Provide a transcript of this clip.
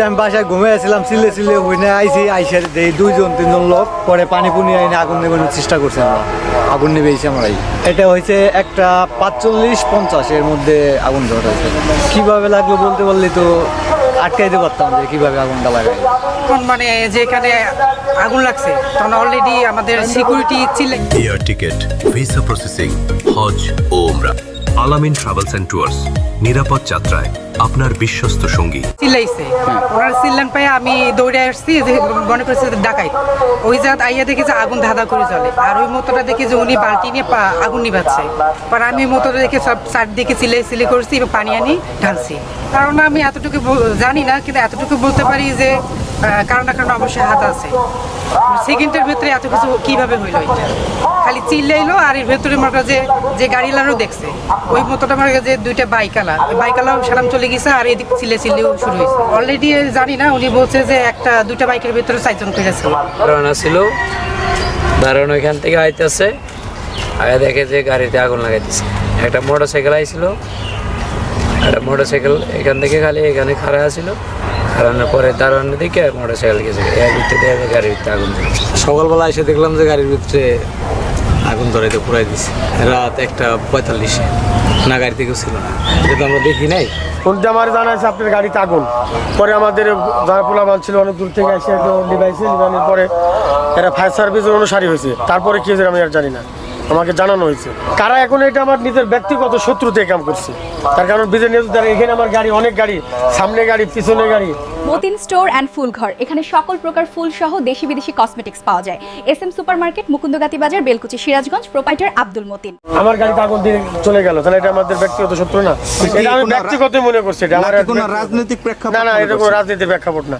আমি বাসায় ঘুমিয়েছিলাম সিলে সিলে হইনে আইসি আইসে দেই দুইজন তিনজন লোক পরে পানি পুনি আইনে আগুন নেবানোর চেষ্টা করছে আমরা। আগুন নেবে এসে আমরা। এটা হয়েছে একটা পাঁচচল্লিশ পঞ্চাশ এর মধ্যে আগুন ধরা হয়েছে কীভাবে লাগল বলতে বললে তো আটকাইতে পারতাম যে কীভাবে আগুনটা লাগাই তখন মানে যেখানে আগুন লাগছে তখন অলরেডি আমাদের সিকিউরিটি চিল্লে এয়ার টিকেট ভিসা প্রসেসিং হজ ও ওমরা আলামিন ট্রাভেলস অ্যান্ড ট্যুরস নিরাপদ যাত্রায় আপনার বিশ্বস্ত সঙ্গী। চিল্লাইছে। ওনার চিল্লান পায়ে আমি দৌড়ে আসছি মনে করছি ডাকাই। ওই জায়গা আইয়া দেখি যে আগুন ধাঁধা করে চলে আর ওই মতোটা দেখি যে উনি বালতি নিয়ে আগুন নিভাচ্ছে। পর আমি ওই মতোটা দেখে সব চারদিকে চিলে চিলে করছি পানি আনি ঢালছি। কারণ আমি এতটুকু জানি না, কিন্তু এতটুকু বলতে পারি যে কারণ না কারণ অবশ্যই হাত আছে। সেকেন্ডের ভেতরে এত কিছু কীভাবে হইল এটা? খালি চিল্লাইলো আর এর ভেতরে মনে করো যে গাড়িওয়ালারও দেখছে। ওই মতোটা করো যে দুইটা বাইকালা। বাইকালাও সারাম চলে গেছে আর এদিক চিল্লে চিল্লেও শুরু হয়েছে। অলরেডি জানি না, উনি বলছে যে একটা, দুইটা বাইকের ভেতরে চারজন পেয়েছে রওনা ছিল। দারুণ ওইখান থেকে আইতেছে। আগে দেখে যে গাড়িতে আগুন লাগাইতেছে। একটা মোটর সাইকেল আইছিল। একটা মোটর সাইকেল এখান থেকে খালি এখানে খাড়া ছিল খাড়ানোর পরে দারোয়ানের দিকে মোটর সাইকেল গেছে। এর ভিতরে দেখে গাড়ির ভিতরে আগুন সকালবেলা এসে দেখলাম যে গাড়ির ভিতরে আগুন ধরাইতে পুরাই দিছে। রাত একটা পঁয়তাল্লিশে। না গাড়িতে কেউ ছিল না। এটা তো আমরা দেখি নাই। বলতে আমার জানা আছে আপনার গাড়িতে আগুন? পরে আমাদের যারা পোলাবান ছিল অনেক দূর থেকে এসে একটু লিভাইছে পরে এরা ফায়ার সার্ভিসের অনুসারী হয়েছে। তারপরে কি হয়েছে আমি আর জানি না। আমাকে জানানো হয়েছে। কারা এখন এটা আমার নিজের ব্যক্তিগত শত্রুতে কাম করছে। তার কারণ বিজয় নেতৃত্ব দ্বারা এখানে আমার গাড়ি অনেক গাড়ি সামনে গাড়ি পিছনে গাড়ি। মতিন স্টোর অ্যান্ড ফুল ঘর এখানে সকল প্রকার ফুল সহ দেশি বিদেশি কসমেটিক্স পাওয়া যায়। S M super market Mukundagati বাজার বেলকুচি সিরাজগঞ্জ প্রোপাইটার আব্দুল মতিন। আমার গাড়িতে আগুন দিয়ে চলে গেল তাহলে এটা আমাদের ব্যক্তিগত শত্রু না। এটা আমি ব্যক্তিগত মনে করছি এটা আমার কোনো রাজনৈতিক প্রেক্ষাপট না না এটা কোনো? রাজনীতির প্রেক্ষাপট না।